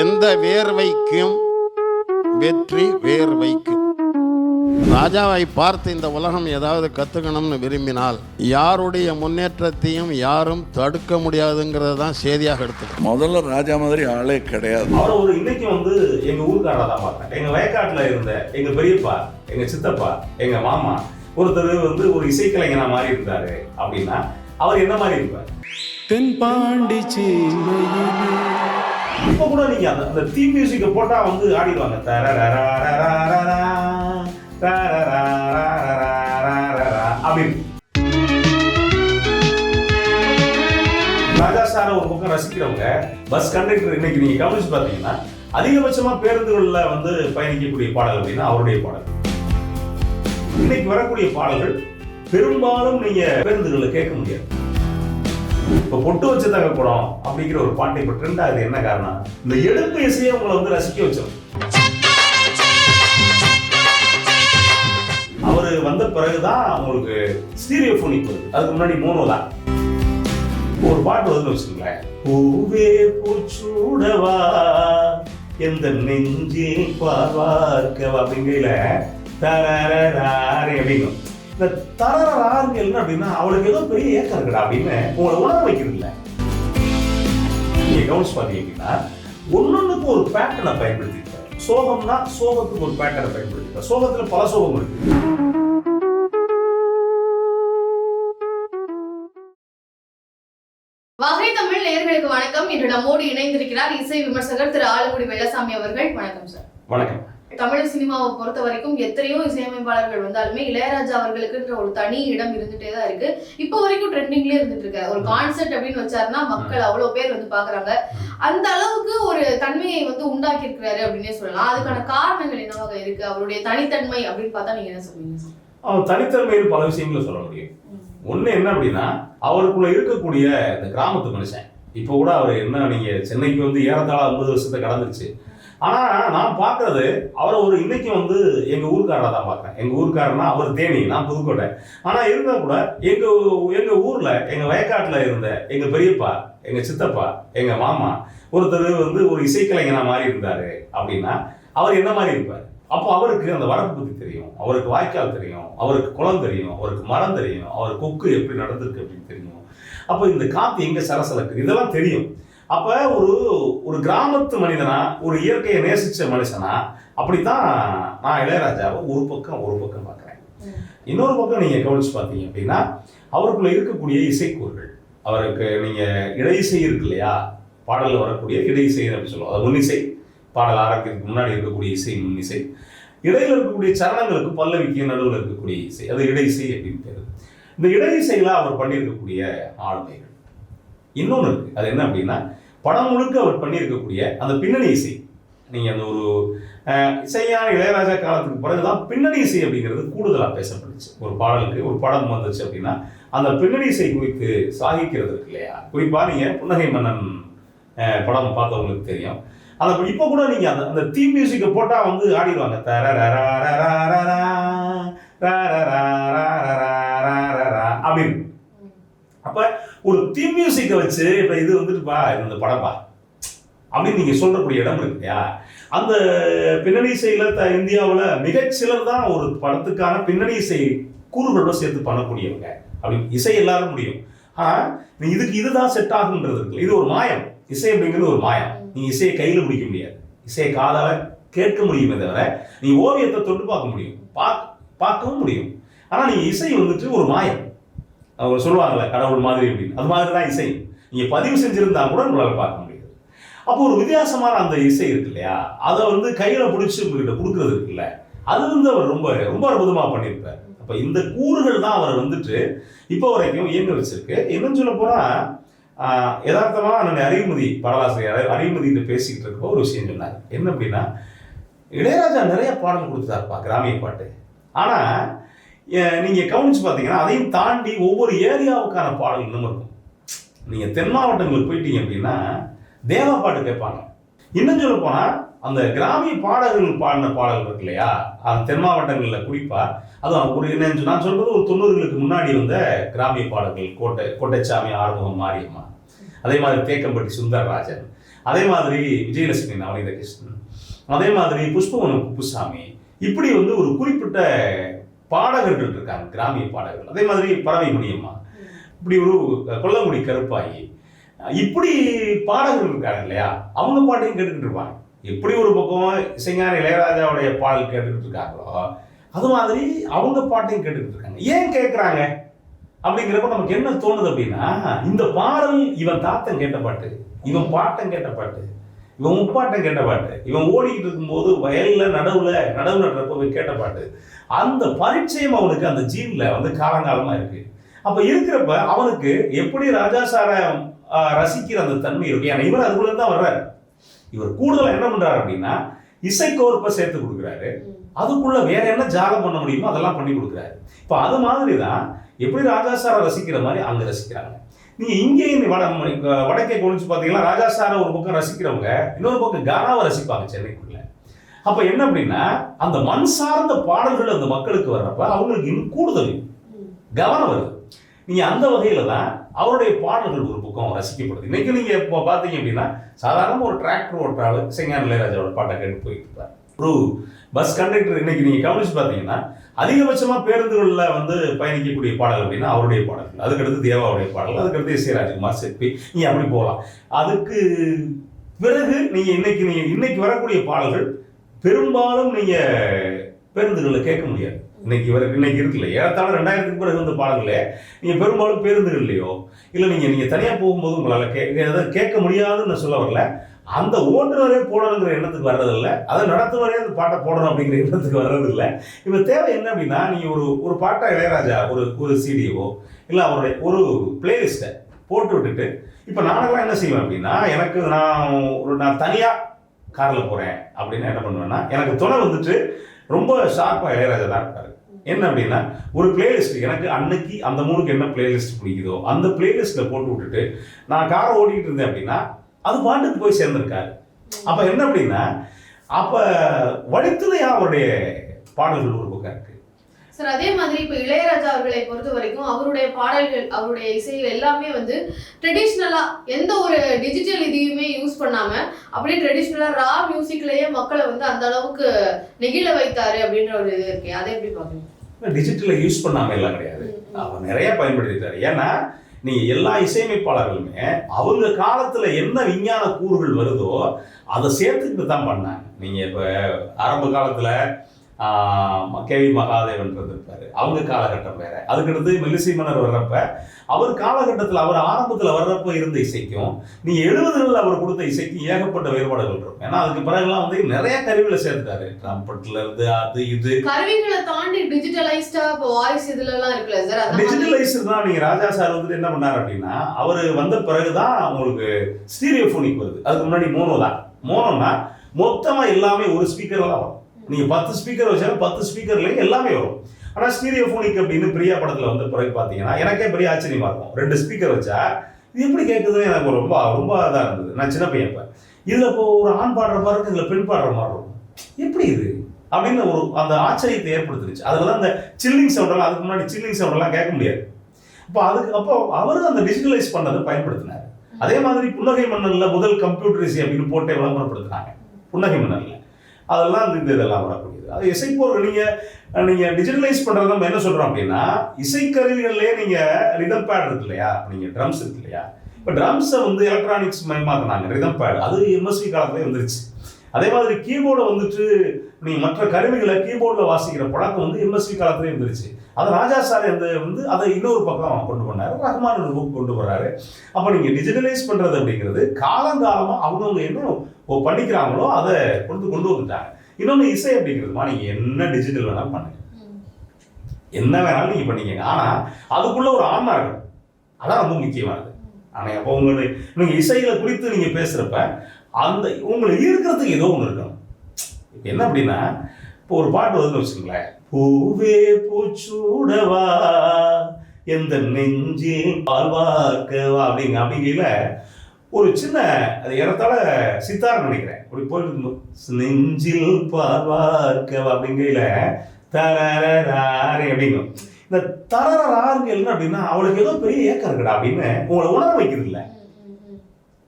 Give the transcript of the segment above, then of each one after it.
எந்த வேர்வைக்கும் வெற்றி வேர்வைக்கும் ராஜாவை பார்த்து இந்த உலகம் ஏதாவது கற்றுக்கணும்னு விரும்பினால் யாருடைய முன்னேற்றத்தையும் யாரும் தடுக்க முடியாதுங்கிறது தான் செய்தியாக எடுத்துக்கணும். முதல்ல ராஜா மாதிரி ஆளே கிடையாது. அவரை ஒரு இன்னைக்கு வந்து எங்க ஊருக்காரரை தான் பார்த்தேன் எங்க வயக்காட்டுல இருந்த எங்க பெரியப்பா எங்க சித்தப்பா எங்க மாமா ஒருத்தர் வந்து ஒரு இசைக்கலைஞனா மாறி இருந்தாரு அப்படின்னா அவர் என்ன மாதிரி இருப்பார்? தென்பாண்டி இப்போ கூட நீங்கள் அந்த அந்த தீம் மியூசிக்கை போட்டால் வந்து ஆடிடுவாங்க. அப்படின்னு ராஜா சாரை ஒரு பக்கம் ரசிக்கிறவங்க பஸ் கண்டக்டர் இன்னைக்கு நீங்கள் கவனிச்சு பார்த்தீங்கன்னா அதிகபட்சமாக பேருந்துகளில் வந்து பயணிக்கக்கூடிய பாடல் அப்படின்னா அவருடைய பாடல் இன்னைக்கு வரக்கூடிய பாடல்கள் பெரும்பாலும் நீங்கள் பேருந்துகளில் கேட்க முடியாது இப்ப பொட்டு வச்சு தங்க படம் அப்படிங்கிற ஒரு பாட்டை இப்போ ட்ரெண்ட் ஆகுது. என்ன காரணம்? இந்த எடுப்பு இசையை உங்களை வந்து ரசிக்க வச்சோம் அவரு வந்த பிறகுதான் உங்களுக்கு ஸ்டீரியோஃபோனிக் வருது. அதுக்கு முன்னாடி மோனோ தான். ஒரு பாட்டு வருதுன்னு வச்சுக்கோங்களேன். பூவே பூச்சூடவா எந்த நெஞ்சே பார்வார்க்கவா? அப்படிங்கையில தரராரே அப்படிங்கும் இந்த தரராருங்க என்ன அப்படின்னா அவளுக்கு ஏதோ பெரிய ஏக்கம் இருக்குடா அப்படின்னு உங்களை உணர வைக்கிறது இல்ல நீங்க கவனிச்சு பார்த்தீங்க அப்படின்னா ஒன்னொன்னுக்கும் ஒரு பேட்டர்னை பயன்படுத்திருப்பாரு சோகம்னா சோகத்துக்கு ஒரு பேட்டர்னை பயன்படுத்திருப்பாரு சோகத்துல பல சோகம் இருக்கு. வகை தமிழ் நேயர்களுக்கு வணக்கம். இன்று நம்மோடு இணைந்திருக்கிறார் இசை விமர்சகர் திரு ஆலங்குடி வெள்ளசாமி அவர்கள். வணக்கம் சார். வணக்கம். தமிழ் சினிமாவை பொறுத்த வரைக்கும் எத்தனையோ இசையமைப்பாளர்கள் வந்தாலுமே இளையராஜா அவர்களுக்குன்ற ஒரு தனி இடம் இருந்துட்டே தான் இருக்கு. இப்போ வரைக்கும் ட்ரெண்டிங்லேயே இருந்துட்டு இருக்காரு ஒரு கான்செர்ட் அப்படின்னு வச்சாருன்னா மக்கள் அவ்வளவு பேர் வந்து பாக்குறாங்க. அந்த அளவுக்கு ஒரு தன்மையை வந்து உண்டாக்கி இருக்கிறாரு அப்படின்னே சொல்லலாம். அதுக்கான காரணங்கள் என்னவாக இருக்கு? அவருடைய தனித்தன்மை அப்படின்னு பார்த்தா நீங்க என்ன சொல்லுவீங்க அவன் தனித்தன்மையில் பல விஷயங்களை சொல்ல முடியும். ஒண்ணு என்ன அப்படின்னா அவருக்குள்ள இருக்கக்கூடிய இந்த கிராமத்து மனுஷன். இப்போ கூட அவர் என்ன நீங்க சென்னைக்கு வந்து ஏறத்தாழ ஐம்பது வருஷத்தை கடந்துருச்சு. ஆனால் நான் பார்க்குறது அவரை ஒரு இன்னைக்கு வந்து எங்கள் ஊருக்காரரை தான் பார்க்குறேன். எங்கள் ஊருக்காரனா அவர் தேனி நான் புதுக்கோட்டை. ஆனால் இருந்தால் கூட எங்கள் எங்கள் ஊரில் எங்கள் வயக்காட்டில் இருந்த எங்கள் பெரியப்பா எங்கள் சித்தப்பா எங்கள் மாமா ஒருத்தர் வந்து ஒரு இசைக்கலைஞனாக மாறி இருந்தார் அப்படின்னா அவர் என்ன மாதிரி இருப்பார்? அப்போ அவருக்கு அந்த வரப்பு பற்றி தெரியும். அவருக்கு வாய்க்கால் தெரியும். அவருக்கு குளம் தெரியும். அவருக்கு மரம் தெரியும். அவர் கொக்கு எப்படி நடந்திருக்கு அப்படின்னு தெரியும். அப்போ இந்த காற்று எங்கே சரசலக்கு? இதெல்லாம் தெரியும். அப்ப ஒரு ஒரு கிராமத்து மனிதனா ஒரு இயற்கையை நேசிச்ச மனுஷனா அப்படித்தான் நான் இளையராஜாவை ஒரு பக்கம் ஒரு பக்கம் பார்க்குறேன். இன்னொரு பக்கம் நீங்க கவனிச்சு பார்த்தீங்க அப்படின்னா அவருக்குள்ள இருக்கக்கூடிய இசைக்கூறுகள். அவருக்கு நீங்க இடை இசை இருக்கு இல்லையா? பாடல்ல வரக்கூடிய இடை இசை அப்படி சொல்லுவோம் அது முன்னிசை பாடல் ஆரம்பிக்கிறதுக்கு முன்னாடி இருக்கக்கூடிய இசை முன்னிசை இடையில இருக்கக்கூடிய சரணங்களுக்கு பல்லவிக்கு நடுவில் இருக்கக்கூடிய இசை. அது இடை இசை அப்படின்னு பேரு. இந்த இடை இசையில அவர் பண்ணியிருக்கக்கூடிய ஆளுமைகள். இன்னொன்று இருக்குது அது என்ன அப்படின்னா படம் முழுக்க அவர் பண்ணியிருக்கக்கூடிய அந்த பின்னணி இசை நீங்கள் அந்த ஒரு இசையான இளையராஜா காலத்துக்கு பிறகு தான் பின்னணி இசை அப்படிங்கிறது கூடுதலாக பேசப்பட்டுச்சு ஒரு பாடலுக்கு ஒரு படம் வந்துச்சு அப்படின்னா அந்த பின்னணி இசை குறித்து சாகிக்கிறது இருக்கு இல்லையா குறிப்பாக நீங்கள் புன்னகை மன்னன் படம் பார்த்தவங்களுக்கு தெரியும் அந்த இப்போ கூட நீங்கள் அந்த அந்த தீம் மியூசிக்கை போட்டால் வந்து ஆடிடுவாங்க அப்படின்னு அப்போ ஒரு தீம் மியூசிக்கை வச்சு இப்போ இது வந்துட்டுப்பா இது இந்த படம்பா. அப்படின்னு நீங்கள் சொல்கிறக்கூடிய இடம் இருக்கு இல்லையா? அந்த பின்னணி இசையில் த இந்தியாவில் மிகச்சிலர் தான் ஒரு படத்துக்கான பின்னணி இசை கூறுகளோட சேர்த்து பண்ணக்கூடியவங்க. அப்படின்னு இசை எல்லாரும் முடியும். ஆனால் நீ இதுக்கு இதுதான் செட் ஆகுன்றது இருக்கு இது ஒரு மாயம். இசை அப்படிங்கிறது ஒரு மாயம். நீ இசையை கையில் பிடிக்க முடியாது. இசையை காதால் கேட்க முடியுமே தவிர நீ ஓவியத்தை தொட்டு பார்க்க முடியும். பார்க்க பார்க்கவும் முடியும். ஆனால் நீ இசை வந்துட்டு ஒரு மாயம். அவங்க சொல்லுவாங்கல்ல கடவுள் மாதிரி அப்படின்னு. அது மாதிரி தான் இசை. நீங்கள் பதிவு செஞ்சுருந்தா கூட உங்களால் பார்க்க முடியாது. அப்போ ஒரு வித்தியாசமான அந்த இசை இருக்கு இல்லையா? அதை வந்து கையில் பிடிச்சி உங்ககிட்ட கொடுக்குறது இருக்குல்ல? அது வந்து அவர் ரொம்ப ரொம்ப அற்புதமாக பண்ணியிருப்பார். அப்போ இந்த கூறுகள் தான் அவர் வந்துட்டு இப்போ வரைக்கும் இயங்க வச்சிருக்கு. என்னன்னு சொல்ல போனால் யதார்த்தமாக நான் அறிவுமதி பாடலாசிரியர் அறிவுமதிட்டு பேசிக்கிட்டு இருக்கப்போ ஒரு விஷயம் சொன்னார். என்ன அப்படின்னா இளையராஜா நிறைய பாடல் கொடுத்தாருப்பா கிராமிய பாட்டு. ஆனால் நீங்கள் கவனித்து கவனிச்சு பார்த்தீங்கன்னா அதையும் தாண்டி ஒவ்வொரு ஏரியாவுக்கான பாடல்களும் இன்னும் இருக்கும். நீங்கள் தென் மாவட்டங்களுக்கு போயிட்டீங்க அப்படின்னா தேவா பாட்டு கேட்பாங்க. இன்னும் சொல்ல போனால் அந்த கிராமிய பாடகர்கள் பாடின பாடல் இருக்கு இல்லையா? அந்த தென் மாவட்டங்களில் குறிப்பா அதுவும் ஒரு என்ன நான் சொல்கிறது ஒரு தொண்ணூறுகளுக்கு முன்னாடி வந்த கிராமிய பாடல்கள் கோட்டை கோட்டைச்சாமி ஆறுமுகம் மாரியம்மா. அதே மாதிரி தேக்கம்பட்டி சுந்தரராஜன். அதே மாதிரி விஜயலட்சுமி நவநீத கிருஷ்ணன். அதே மாதிரி புஷ்பவனம் குப்புசாமி. இப்படி வந்து ஒரு குறிப்பிட்ட பாடகர்கள் இருக்காங்க கிராமிய பாடகர்கள். அதே மாதிரி பறவை முடியுமா? இப்படி ஒரு கொல்லங்குடி கருப்பாயி. இப்படி பாடகர்கள் இருக்காங்க இல்லையா? அவங்க பாட்டையும் கேட்டுக்கிட்டு இருப்பாங்க. எப்படி ஒரு பக்கம் இசைஞான இளையராஜாவுடைய பாடல் கேட்டுக்கிட்டு இருக்காங்களோ அது மாதிரி அவங்க பாட்டையும் கேட்டுக்கிட்டு இருக்காங்க. ஏன் கேட்குறாங்க அப்படிங்கிறப்ப நமக்கு என்ன தோணுது அப்படின்னா இந்த பாடல் இவன் தாத்தன் கேட்ட பாட்டு இவன் பாட்டன் கேட்ட பாட்டு இவன் முப்பாட்டன் கேட்ட பாட்டு. இவன் ஓடிக்கிட்டு இருக்கும்போது வயல்ல நடுவில் நடவு நடுறப்ப இவன் கேட்ட பாட்டு. அந்த பரிச்சயம் அவனுக்கு அந்த ஜீன்ல வந்து காலங்காலமா இருக்கு. அப்ப இருக்கிறப்ப அவனுக்கு எப்படி ராஜா சார ரசிக்கிற அந்த தன்மை இருக்கு? ஏன்னா இவர் அதுக்குள்ள தான் வர்றாரு. இவர் கூடுதலா என்ன பண்றாரு அப்படின்னா இசைக்கோர்ப்பை சேர்த்து கொடுக்குறாரு. அதுக்குள்ள வேற என்ன ஜாகம் பண்ண முடியுமோ அதெல்லாம் பண்ணி கொடுக்குறாரு. இப்போ அது மாதிரி தான் எப்படி ராஜா சாரை ரசிக்கிற மாதிரி அங்கே ரசிக்கிறாங்க. நீங்க இங்கே இந்த வட வடக்கே குளிச்சு பார்த்தீங்கன்னா ராஜா ஒரு பக்கம் ரசிக்கிறவங்க இன்னொரு பக்கம் கானாவை ரசிப்பாங்க சென்னைக்குள்ள. அப்போ என்ன அப்படின்னா அந்த மண் சார்ந்த பாடல்கள் அந்த மக்களுக்கு வர்றப்ப அவங்களுக்கு இன்னும் கூடுதல் கவனம் வருது. நீங்க அந்த வகையில தான் அவருடைய பாடல்கள் ஒரு பக்கம் ரசிக்கப்படுது. இன்னைக்கு நீங்கள் இப்போ பார்த்தீங்க அப்படின்னா சாதாரண ஒரு டிராக்டர் ஓட்டுறாள் செங்கான் இளையராஜாவோட பாட்டை கேட்டு போயிட்டு இருப்பார். ப்ரூ பஸ் கண்டக்டர் இன்னைக்கு நீங்க கவனிச்சு பார்த்தீங்கன்னா அதிகபட்சமா பேருந்துகளில் வந்து பயணிக்கக்கூடிய பாடல் அப்படின்னா அவருடைய பாடல்கள் அதுக்கடுத்து தேவாவுடைய பாடல் அதுக்கடுத்து இசை ராஜ்குமார் செப்பி நீ அப்படி போகலாம். அதுக்கு பிறகு நீங்க இன்னைக்கு நீங்க இன்னைக்கு வரக்கூடிய பாடல்கள் பெரும்பாலும் நீங்க பேருந்துகளில் கேட்க முடியாது. இன்னைக்கு வர இன்னைக்கு இருக்குல்ல. ஏறத்தாழ ரெண்டாயிரத்துக்கு பிறகு வந்து பாடங்களே நீங்கள் பெரும்பாலும் பேருந்துகள்லையோ இல்லை நீங்கள் நீங்கள் தனியாக போகும்போது உங்களால் கேட்க எதாவது கேட்க முடியாதுன்னு நான் சொல்ல வரல. அந்த ஓட்டுநரே போடணுங்கிற எண்ணத்துக்கு வர்றதில்லை. அதை நடத்துவரே அந்த பாட்டை போடணும் அப்படிங்கிற எண்ணத்துக்கு வர்றதில்லை. இப்போ தேவை என்ன அப்படின்னா நீங்கள் ஒரு ஒரு பாட்டை இளையராஜா ஒரு ஒரு சிடிஓ இல்லை அவருடைய ஒரு பிளேலிஸ்ட்டை போட்டு விட்டுட்டு இப்போ நானெல்லாம் என்ன செய்வேன் அப்படின்னா எனக்கு நான் ஒரு நான் தனியாக காரில் போகிறேன் அப்படின்னா என்ன பண்ணுவேன்னா எனக்கு துணை வந்துட்டு ரொம்ப ஷார்ப்பாக இளையராஜா தான் இருப்பார். என்ன அப்படின்னா ஒரு பிளேலிஸ்ட் எனக்கு அன்னைக்கு அந்த மூணுக்கு என்ன பிளேலிஸ்ட் பிடிக்குதோ அந்த பிளேலிஸ்ட்டில் போட்டு விட்டுட்டு நான் காரை ஓடிக்கிட்டு இருந்தேன் அப்படின்னா அது பாட்டுக்கு போய் சேர்ந்திருக்காரு. அப்போ என்ன அப்படின்னா அப்போ வழித்துணையா அவருடைய பாடல்கள் ஒரு பக்கம் இருக்கு. சார் அதே மாதிரி இப்ப இளையராஜா அவர்களை பொறுத்த வரைக்கும் அவருடைய பாடல்கள் அவருடைய இசைகள் எல்லாமே வந்து ட்ரெடிஷ்னலா எந்த ஒரு டிஜிட்டல் இதையுமே யூஸ் பண்ணாம அப்படியே ட்ரெடிஷ்னலா ரா மியூசிக்லயே மக்களை வந்து அந்த அளவுக்கு நெகிழ வைத்தாரு அப்படின்ற ஒரு இது இருக்கு. அதை எப்படி பாக்குறீங்க டிஜிட்டலை யூஸ் பண்ணாம எல்லாம் கிடையாது. அவர் நிறைய பயன்படுத்திட்டாரு. ஏன்னா நீங்க எல்லா இசையமைப்பாளர்களுமே அவங்க காலத்துல என்ன விஞ்ஞான கூறுகள் வருதோ அதை சேர்த்துக்கிட்டு தான் பண்ணாங்க. நீங்க இப்ப ஆரம்ப காலத்துல கேவி மகாதேவன் இருந்திருப்பாரு அவங்க காலகட்டம் வேற. அதுக்கடுத்து மெல்லிசை மன்னர் வர்றப்ப அவர் காலகட்டத்தில் அவர் ஆரம்பத்தில் வர்றப்ப இருந்த இசைக்கும் நீ எழுபதுகளில் அவர் கொடுத்த இசைக்கும் ஏகப்பட்ட வேறுபாடுகள் இருக்கும். ஏன்னா அதுக்கு பிறகுலாம் வந்து நிறைய கருவிகளை சேர்த்துட்டாரு. ட்ரம்பட்ல இருந்து அது இது. கருவிகளை தாண்டி டிஜிட்டலைஸ்டா இப்போ வாய்ஸ் இதுல எல்லாம் இருக்குல்ல சார் தான் நீங்க ராஜா சார் வந்துட்டு என்ன பண்ணாரு அப்படின்னா அவர் வந்த பிறகுதான் உங்களுக்கு ஸ்டீரியோஃபோனிக் வருது. அதுக்கு முன்னாடி மோனோ தான் மோனோனா மொத்தமா எல்லாமே ஒரு ஸ்பீக்கர்ல தான் வரும். நீங்கள் பத்து ஸ்பீக்கர் வச்சாலும் பத்து ஸ்பீக்கர்லேயும் எல்லாமே வரும். ஆனா ஸ்டீரியோஃபோனிக் அப்படின்னு பிரியா படத்தில் வந்து பிறகு பார்த்தீங்கன்னா எனக்கே பெரிய ஆச்சரியமாக இருக்கும். ரெண்டு ஸ்பீக்கர் வச்சா இது எப்படி கேட்குதுன்னு எனக்கு ரொம்ப ரொம்ப இதாக இருந்தது. நான் சின்ன பையன் இப்ப. இதில் இப்போ ஒரு ஆண் பாடுற மாதிரி இருக்கும் இதில் பெண் பாடுற மாதிரி இருக்கும். எப்படி இது? அப்படின்னு ஒரு அந்த ஆச்சரியத்தை ஏற்படுத்துச்சு அதில் தான் அந்த சில்லிங் சவுண்டெல்லாம் அதுக்கு முன்னாடி சில்லிங் சவுண்டெல்லாம் கேட்க முடியாது. இப்போ அதுக்கு அப்போ அவரும் அந்த டிஜிட்டலைஸ் பண்ணதை பயன்படுத்தினார். அதே மாதிரி புன்னகை மன்னரில் முதல் கம்ப்யூட்டர் அப்படின்னு போட்டே விளம்பரப்படுத்தினாங்க. புன்னகை மன்னரில் அதெல்லாம் இந்த இதெல்லாம் வரக்கூடியது. அது இசைப்போர்கள் நீங்கள் நீங்கள் டிஜிட்டலைஸ் பண்ணுறது நம்ம என்ன சொல்கிறோம் அப்படின்னா இசைக்கருவிகள்லேயே நீங்கள் ரிதம் பேட் இருக்கு இல்லையா? நீங்கள் ட்ரம்ஸ் இருக்கு இல்லையா? இப்போ ட்ரம்ஸை வந்து எலக்ட்ரானிக்ஸ் மயமாக்குனாங்க ரிதம் பேட் அது எம்எஸ்சி காலத்துல வந்துருச்சு. அதே மாதிரி கீபோர்டை வந்துட்டு நீங்கள் மற்ற கருவிகளை கீபோர்டில் வாசிக்கிற பழக்கம் வந்து எம்எஸ்சி காலத்துலேயே வந்துருச்சு. அதை ராஜா சார் அந்த வந்து அதை இன்னொரு பக்கம் கொண்டு பண்ணாரு ரஹ்மான் ஒரு புக் கொண்டு வர்றாரு அப்போ நீங்க டிஜிட்டலைஸ் பண்றது அப்படிங்கிறது காலங்காலமாக அவங்கவுங்க என்ன ஓ பண்ணிக்கிறாங்களோ அதை கொண்டு கொண்டு வந்துட்டாங்க. இன்னொன்று இசை அப்படிங்கிறதுமா நீங்கள் என்ன டிஜிட்டல் வேணாலும் பண்ணுங்க. என்ன வேணாலும் நீங்கள் பண்ணிக்கங்க. ஆனால் அதுக்குள்ள ஒரு ஆன்மா இருக்கும். அதான் ரொம்ப முக்கியமானது. ஆனால் அப்போ உங்களை நீங்கள் இசையில குறித்து நீங்கள் பேசுகிறப்ப அந்த உங்களை இருக்கிறதுக்கு ஏதோ ஒன்று இருக்கணும். இப்போ என்ன அப்படின்னா இப்போ ஒரு பாட்டு வருதுன்னு வச்சுக்கோங்களேன். பூவே பூச்சூடவா எந்த நெஞ்சில் பால்வாக்கவா அப்படிங்க அப்படிங்கல ஒரு சின்ன அது இடத்தால சித்தாரம் நினைக்கிறேன். அப்படி போயிட்டு இருந்தோம் நெஞ்சில் பார்வார்க்கவா அப்படிங்கல தரராரே அப்படிங்கும் இந்த தரராருங்க என்ன அப்படின்னா அவளுக்கு ஏதோ பெரிய ஏக்கம் இருக்குடா அப்படின்னு உங்களை உணர வைக்கிறது இல்லை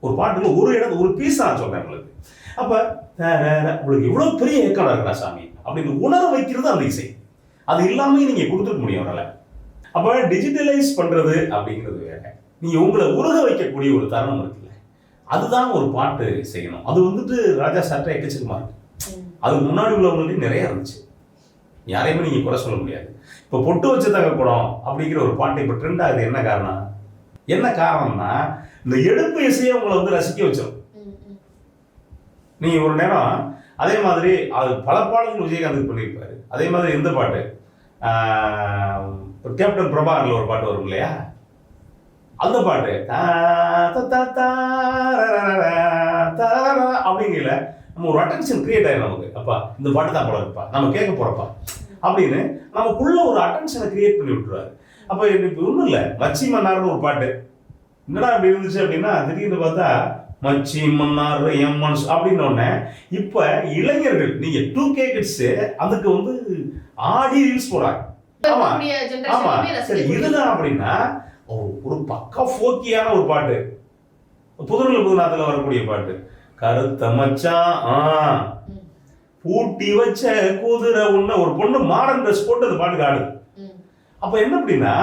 ஒரு பாட்டுல ஒரு இடம் ஒரு பீஸ் நான் சொல்றேன் உங்களுக்கு. அப்ப உங்களுக்கு இவ்வளவு பெரிய ஏக்கம் இருக்கா சாமி. அப்படின்னு உணர வைக்கிறது அந்த இசை. அது இல்லாம நீங்க கொடுத்துருக்க முடியும் அவரால். அப்ப டிஜிட்டலைஸ் பண்றது அப்படிங்கிறது வேற. நீங்க உங்களை உருக வைக்கக்கூடிய ஒரு தருணம் இருக்குல்ல அதுதான் ஒரு பாட்டு செய்யணும். அது வந்துட்டு ராஜா சார்ட்ட எக்கச்சக்கமா இருக்கு. அதுக்கு முன்னாடி உள்ளவங்கள்ட்ட நிறைய இருந்துச்சு. யாரையுமே நீங்க குறை சொல்ல முடியாது. இப்போ பொட்டு வச்ச தங்க குடம் அப்படிங்கிற ஒரு பாட்டு இப்போ ட்ரெண்ட் ஆகுது. என்ன காரணம் என்ன காரணம்னா இந்த எடுப்பு இசையை உங்களை வந்து ரசிக்க வச்சிடும் நீங்க ஒரு நேரம் அதே மாதிரி அது பல பாடல்கள் விஜயகாந்த் பண்ணியிருப்பாரு. அதே மாதிரி இந்த பாட்டு ஒரு கேப்டன் பிரபாகரில் ஒரு பாட்டு வரும் இல்லையா? அந்த பாட்டு அப்படிங்கல நம்ம ஒரு அட்டென்ஷன் கிரியேட் ஆயிடும் நமக்கு. அப்பா இந்த பாட்டு தான் போல இருப்பா நம்ம கேட்க போறப்பா அப்படின்னு நமக்குள்ள ஒரு அட்டென்ஷனை கிரியேட் பண்ணி விட்டுருவாரு. அப்போ இப்போ ஒன்றும் இல்லை மச்சி மன்னார்னு ஒரு பாட்டு என்னடா அப்படி இருந்துச்சு அப்படின்னா திடீர்னு பார்த்தா மச்சி மன்னார் எம்மன்ஸ் அப்படின்னு உடனே இப்போ இளைஞர்கள் நீங்க டூ கே கிட்ஸ் அதுக்கு வந்து ஆடி ரீல்ஸ் போறாங்க ஆமா. ஆமா. சரி இதுதான் அப்படின்னா ஒரு- ஒரு பக்கா ஃபோக்கியான ஒரு பாட்டு. புதுநூல் புதுநாத்துல வரக்கூடிய பாட்டு. கருத்த மச்சான் ஆ. பூட்டி வச்ச குதிரை உன்ன ஒரு பொண்ணு மாடர்ன் ட்ரெஸ் போட்டு அந்த பாட்டுக்கு ஆடுது அப்ப என்ன அப்படின்னா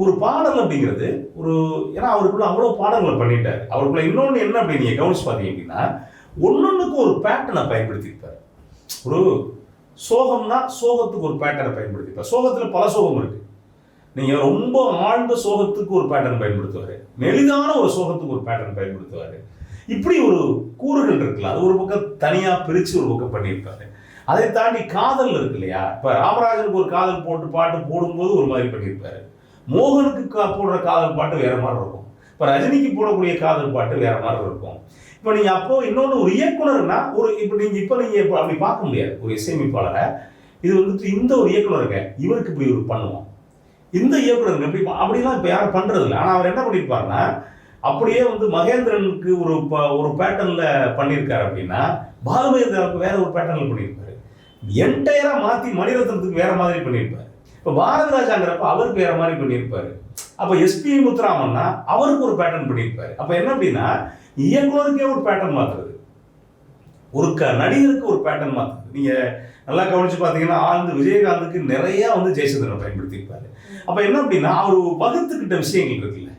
ஒரு பாடல் அப்படிங்கிறது ஒரு ஏன்னா அவருக்குள்ள அவ்வளோ பாடல்களை பண்ணிட்டார். அவருக்குள்ள இன்னொன்று என்ன அப்படி நீங்கள் கவனிச்சு பார்த்தீங்க அப்படின்னா ஒன்னொன்னுக்கு ஒரு பேட்டர்னை பயன்படுத்தியிருப்பாரு. ஒரு சோகம்னா சோகத்துக்கு ஒரு பேட்டர்னை பயன்படுத்திப்பார் சோகத்தில் பல சோகம் இருக்கு. நீங்கள் ரொம்ப ஆழ்ந்த சோகத்துக்கு ஒரு பேட்டர்ன் பயன்படுத்துவார். மெலிதான ஒரு சோகத்துக்கு ஒரு பேட்டர்ன் பயன்படுத்துவார். இப்படி ஒரு கூறுகள் இருக்குல்ல அது ஒரு பக்கம் தனியாக பிரித்து ஒரு பக்கம் பண்ணியிருப்பாரு. அதை தாண்டி காதல் இருக்கு இல்லையா? இப்போ ராமராஜனுக்கு ஒரு காதல் போட்டு பாட்டு போடும்போது ஒரு மாதிரி பண்ணியிருப்பாரு. மோகனுக்கு போடுற காதல் பாட்டு வேற மாதிரி இருக்கும். இப்போ ரஜினிக்கு போடக்கூடிய காதல் பாட்டு வேற மாதிரி இருக்கும். இப்போ நீங்கள் அப்போ இன்னொன்று ஒரு இயக்குனர்னா ஒரு இப்போ நீங்கள் இப்போ நீங்கள் இப்போ அப்படி பார்க்க முடியாது. ஒரு இசையமைப்பாளரை இது வந்துட்டு இந்த ஒரு இயக்குனருங்க இவருக்கு இப்படி ஒரு பண்ணுவோம் இந்த இயக்குனருங்க இப்படி அப்படிலாம் இப்போ யாரும் பண்ணுறது இல்லை. ஆனால் அவர் என்ன பண்ணியிருப்பாருன்னா அப்படியே வந்து மகேந்திரனுக்கு ஒரு ஒரு பேட்டர்னில் பண்ணியிருக்காரு அப்படின்னா பாலுமகேந்திரனுக்கு வேற ஒரு பேட்டர்னில் பண்ணியிருப்பாரு என்டையராக மாற்றி மணிரத்னத்துக்கு வேற மாதிரி பண்ணியிருப்பார் இப்போ பாரதராஜாங்கிறப்ப அவர் பேரை மாதிரி பண்ணியிருப்பாரு. அப்போ எஸ்பி முத்துராமன்னா அவருக்கு ஒரு பேட்டர்ன் பண்ணியிருப்பாரு. அப்போ என்ன அப்படின்னா இயக்குனருக்கே ஒரு பேட்டர்ன் மாற்றுறது ஒரு க நடிகருக்கு ஒரு பேட்டர்ன் மாற்றுது நீங்கள் நல்லா கவனிச்சு பார்த்தீங்கன்னா ஆழ்ந்து விஜயகாந்துக்கு நிறையா வந்து ஜெயச்சந்திரன் பயன்படுத்தியிருப்பாரு. அப்போ என்ன அப்படின்னா அவர் வகுத்துக்கிட்ட விஷயங்கள் இருக்குல்ல.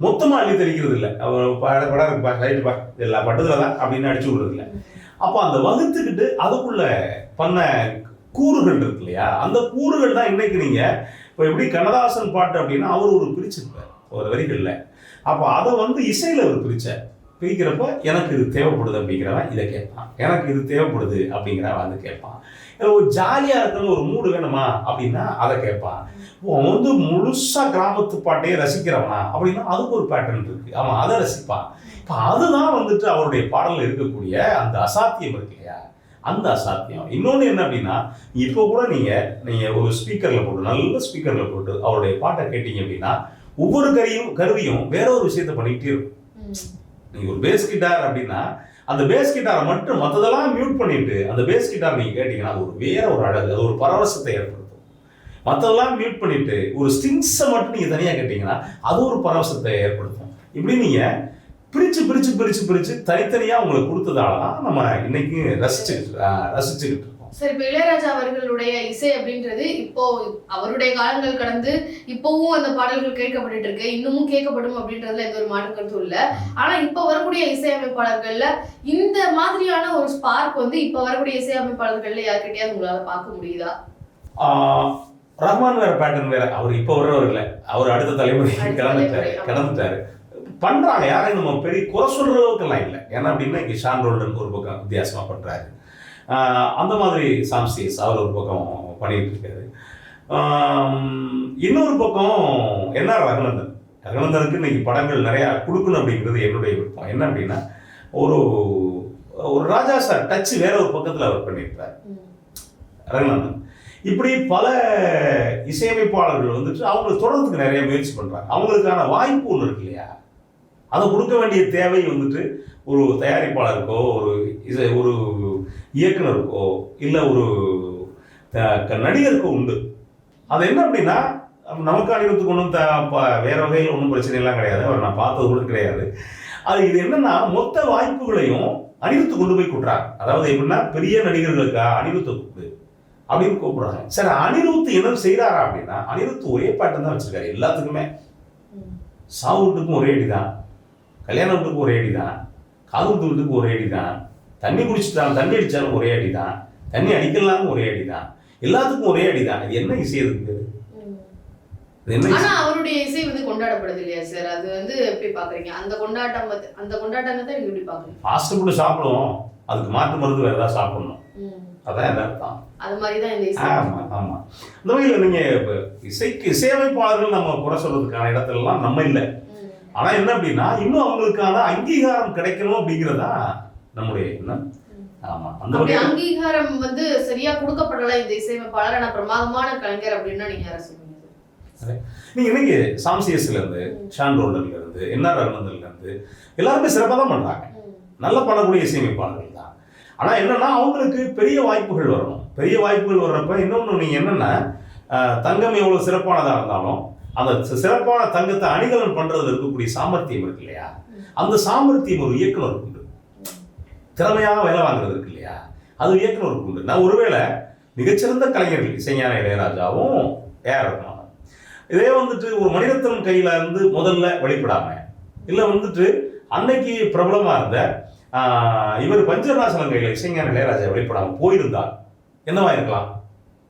மொத்தமாக அள்ளி தெளிக்கிறது இல்லை. அவர் பட படம் இருக்குப்பா ரைட்டு பா எல்லா பட்டதுல தான் அப்படின்னு அடிச்சு விடுறது இல்லை. அப்போ அந்த வகுத்துக்கிட்டு அதுக்குள்ள பண்ண கூறுகள் இருக்கு இல்லையா அந்த கூறுகள் தான் இன்னைக்கு நீங்க இப்போ எப்படி கண்ணதாசன் பாட்டு அப்படின்னா அவர் ஒரு பிரிச்சிருப்பார். ஒரு வரிகள்ல. அப்போ அதை வந்து இசையில் அவர் பிரிச்சார். பிரிக்கிறப்ப எனக்கு இது தேவைப்படுது அப்படிங்கிறவன் இதை கேட்பான். எனக்கு இது தேவைப்படுது அப்படிங்கிறவன் வந்து கேட்பான். இல்லை ஒரு ஜாலியாக இருக்கிற ஒரு மூடு வேணுமா அப்படின்னா அதை கேட்பான். அவன் வந்து முழுசாக கிராமத்து பாட்டையே ரசிக்கிறவனா அப்படின்னா அதுக்கு ஒரு பேட்டர்ன் இருக்கு. அவன் அதை ரசிப்பான். இப்போ அதுதான் வந்துட்டு அவருடைய பாடலில் இருக்கக்கூடிய அந்த அசாத்தியம் இருக்கு இல்லையா? அந்த அசாத்தியம். இன்னொன்று என்ன அப்படின்னா இப்போ கூட நீங்க நீங்க ஒரு ஸ்பீக்கர்ல போட்டு நல்ல ஸ்பீக்கர்ல போட்டு அவருடைய பாட்டை கேட்டீங்க அப்படின்னா ஒவ்வொரு கருவியும் கருவியும் வேற ஒரு விஷயத்த பண்ணிக்கிட்டே இருக்கும். நீங்க ஒரு பேஸ் கிட்டார் அப்படின்னா அந்த பேஸ் கிட்டாரை மட்டும் மற்றதெல்லாம் மியூட் பண்ணிட்டு அந்த பேஸ் கிட்டார் நீங்க கேட்டீங்கன்னா அது ஒரு வேற ஒரு அழகு அது ஒரு பரவசத்தை ஏற்படுத்தும். மற்றதெல்லாம் மியூட் பண்ணிட்டு ஒரு ஸ்ட்ரிங்ஸை மட்டும் நீங்க தனியா கேட்டீங்கன்னா அது ஒரு பரவசத்தை ஏற்படுத்தும். இப்படி நீங்க பிரிச்சு பிரிச்சு பிரிச்சு பிரிச்சு தனித்தனியா உங்களுக்கு கொடுத்ததால தான் நம்ம இன்னைக்கு ரசிச்சுக்கிட்டு ரசிச்சுக்கிட்டு இருக்கோம். சரி இப்ப இளையராஜா அவர்களுடைய இசை அப்படின்றது இப்போ அவருடைய காலங்கள் கடந்து இப்பவும் அந்த பாடல்கள் கேட்கப்பட்டுட்டு இருக்கு. இன்னமும் கேட்கப்படும் அப்படின்றதுல எந்த ஒரு மாற்று கருத்தும் இல்ல. ஆனா இப்ப வரக்கூடிய இசையமைப்பாளர்கள்ல இந்த மாதிரியான ஒரு ஸ்பார்க் வந்து இப்ப வரக்கூடிய இசையமைப்பாளர்கள்ல யார்கிட்டயாவது உங்களால பார்க்க முடியுதா? ஆஹ் ரஹ்மான் வேற பேட்டர்ன் வேற. அவர் இப்போ வர்றவர் இல்லை அவர் அடுத்த தலைமுறை அடுத்த கிளம்பிட்டாரு பண்ணுறாங்க பண்றாங்க. யாரையும் நம்ம பெரிய குறை சொல்ற அளவுக்குலாம் இல்லை. ஏன்னா அப்படின்னா இங்கே ஷான் ரோல்டன் ஒரு பக்கம் வித்தியாசமா பண்றாரு. அந்த மாதிரி சாம்சியஸ் அவர் ஒரு பக்கம் பண்ணிட்டு இருக்காரு. இன்னொரு பக்கம் என்ன ரகுநந்தன். ரகுநந்தனுக்கு இன்னைக்கு படங்கள் நிறையா கொடுக்கணும் அப்படிங்கிறது என்னுடைய விருப்பம். என்ன அப்படின்னா ஒரு ஒரு ராஜா சார் டச் வேற ஒரு பக்கத்தில் அவர் பண்ணியிருப்பார் ரகுநந்தன். இப்படி பல இசையமைப்பாளர்கள் வந்துட்டு அவங்க தொடர்றதுக்கு நிறைய முயற்சி பண்ணுறாங்க அவங்களுக்கான வாய்ப்பு ஒன்று இருக்கு இல்லையா? அதை கொடுக்க வேண்டிய தேவை வந்துட்டு ஒரு தயாரிப்பாளருக்கோ ஒரு இசை ஒரு இயக்குனருக்கோ இல்லை ஒரு நடிகருக்கோ உண்டு. அது என்ன அப்படின்னா நமக்கு அணிவத்துக்கு ஒன்றும் த வேற வகையில் ஒன்றும் பிரச்சனை எல்லாம் கிடையாது. அவர் நான் பார்த்தது கூட கிடையாது. அது இது என்னன்னா மொத்த வாய்ப்புகளையும் அனிருத்து கொண்டு போய் கூட்டுறாங்க. அதாவது எப்படின்னா பெரிய நடிகர்களுக்கா அனிருத்தை கூப்பிடு அப்படின்னு கூப்பிடுறாங்க. சரி அனிருத் என்ன செய்யறாரா அப்படின்னா அனிருத் ஒரே பாட்டன் தான் வச்சிருக்காரு. எல்லாத்துக்குமே ம். சாவு வீட்டுக்கும் ஒரே அடி தான் கல்யாண வீட்டுக்கும் ஒரே அடி தான் காது வீட்டுக்கும் ஒரே அடி தான் தண்ணி குடிச்சிட்டாலும் தண்ணி அடிச்சாலும் ஒரே அடி தான் தண்ணி அடிக்கலாமும் ஒரே அடி தான். எல்லாத்துக்கும் ஒரே அடி தான். இது என்ன இசை இருக்கு ம். இது என்ன இசை? ஆனா அவருடைய இசை வந்து கொண்டாடப்படுது இல்லையா சார்? அது வந்து எப்படி பாக்குறீங்க அந்த கொண்டாட்டம் அந்த கொண்டாட்டத்தை நீங்க எப்படி பாக்குறீங்க ஃபாஸ்ட் ஃபுட்டு சாப்பிடுவோம். அதுக்கு மாற்று மருந்து வேற ஏதாவது சாப்பிடணும். அதான் அர்த்தம் அது இந்த இசை. ஆமா ஆமா. இந்த வகையில் நீங்க இசைக்கு இசையமைப்பாளர்கள் நம்ம குறை சொல்றதுக்கான இடத்துலலாம் நம்ம இல்லை. ஆனா என்ன அப்படின்னா இன்னும் அவங்களுக்கான அங்கீகாரம் கிடைக்கணும் அப்படிங்கிறதா நம்முடைய எண்ணம். அங்கீகாரம் வந்து சரியா கொடுக்கப்படல இந்த இசையமைப்பாளர் ஆனா பிரமாதமான கலைஞர் அப்படின்னா நீங்க யாரை சொல்லுவீங்க நீங்க இன்னைக்கு சாம்சியஸ்ல இருந்து ஷான் இருந்து என்ஆர் அருணந்தல்ல இருந்து எல்லாருமே சிறப்பாக தான் பண்றாங்க. நல்ல பண்ணக்கூடிய இசையமைப்பாளர்கள் தான். ஆனா என்னன்னா அவங்களுக்கு பெரிய வாய்ப்புகள் வரணும். பெரிய வாய்ப்புகள் வர்றப்ப இன்னொன்று நீங்க என்னன்னா தங்கம் எவ்வளவு சிறப்பானதா இருந்தாலும் அந்த சிறப்பான தங்கத்தை அணிகலன் பண்றதுல இருக்கக்கூடிய சாமர்த்தியம் இருக்கு இல்லையா? அந்த சாமர்த்தியம் ஒரு இயக்குனருக்கு உண்டு. திறமையாக வேலை வாங்குறது இருக்கு இல்லையா? அது இயக்குனர் உண்டு. நான் ஒருவேளை மிகச்சிறந்த கலைஞர்கள் இசைஞான இளையராஜாவும் ஏஆர் ரஹ்மான் இதே வந்துட்டு ஒரு மணிரத்னம் கையில இருந்து முதல்ல வெளிப்படாம இல்ல வந்துட்டு அன்னைக்கு பிரபலமா இருந்த இவர் பஞ்சநாசனம் கையில இசைஞான இளையராஜா வெளிப்படாமல் போயிருந்தார் என்னவா இருக்கலாம்?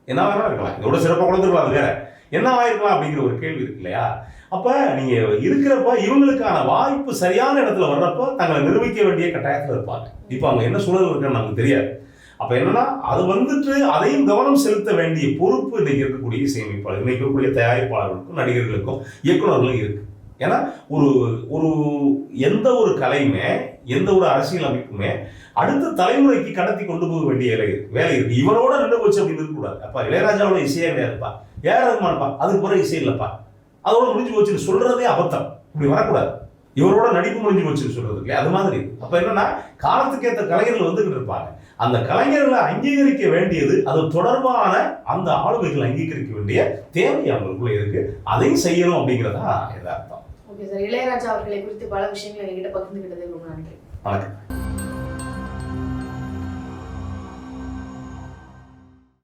என்னவா இருக்கலாம். இதோட சிறப்பாக கொடுத்துருக்கலாம் அது வேற. என்ன இருக்கலாம் அப்படிங்கிற ஒரு கேள்வி இருக்கு இல்லையா? அப்போ நீங்கள் இருக்கிறப்ப இவங்களுக்கான வாய்ப்பு சரியான இடத்துல வர்றப்போ தங்களை நிரூபிக்க வேண்டிய கட்டாயத்தில் இருப்பாங்க. இப்போ அவங்க என்ன சூழல் இருக்குன்னு நமக்கு தெரியாது. அப்போ என்னன்னா அது வந்துட்டு அதையும் கவனம் செலுத்த வேண்டிய பொறுப்பு இன்னைக்கு இருக்கக்கூடிய சேமிப்பாளர் இன்னைக்கு இருக்கக்கூடிய தயாரிப்பாளர்களுக்கும் நடிகர்களுக்கும் இயக்குனர்களும் இருக்கு. ஏன்னா ஒரு ஒரு எந்த ஒரு கலையுமே எந்த ஒரு அரசியல் அமைப்புமே அடுத்த தலைமுறைக்கு கடத்தி கொண்டு போக வேண்டிய வேலை இருக்கு வேலை இருக்கு. இவரோட நின்று போச்சு அப்படின்னு இருக்கக்கூடாது. அப்பா இளையராஜாவோட இசையே கிடையாதுப்பா. ஏஆர் ரகுமான்ப்பா அதுக்கு பிறகு இசை இல்லைப்பா. அதோட முடிஞ்சு போச்சுன்னு சொல்றதே அபத்தம். இப்படி வரக்கூடாது. இவரோட நடிப்பு முடிஞ்சு போச்சுன்னு சொல்றது இல்லையா? அது மாதிரி. அப்ப என்னன்னா காலத்துக்கேற்ற கலைஞர்கள் வந்துகிட்டு இருப்பாங்க. அந்த கலைஞர்களை அங்கீகரிக்க வேண்டியது அது தொடர்பான அந்த ஆளுமைகள் அங்கீகரிக்க வேண்டிய தேவை அவங்களுக்குள்ள இருக்கு. அதையும் செய்யணும் அப்படிங்கிறதா எதார்த்தம். Okay sir. இளையராஜா அவர்களை குறித்து பல விஷயங்களை என்கிட்ட பகிர்ந்துகிட்டது ரொம்ப நன்றி. வணக்கம்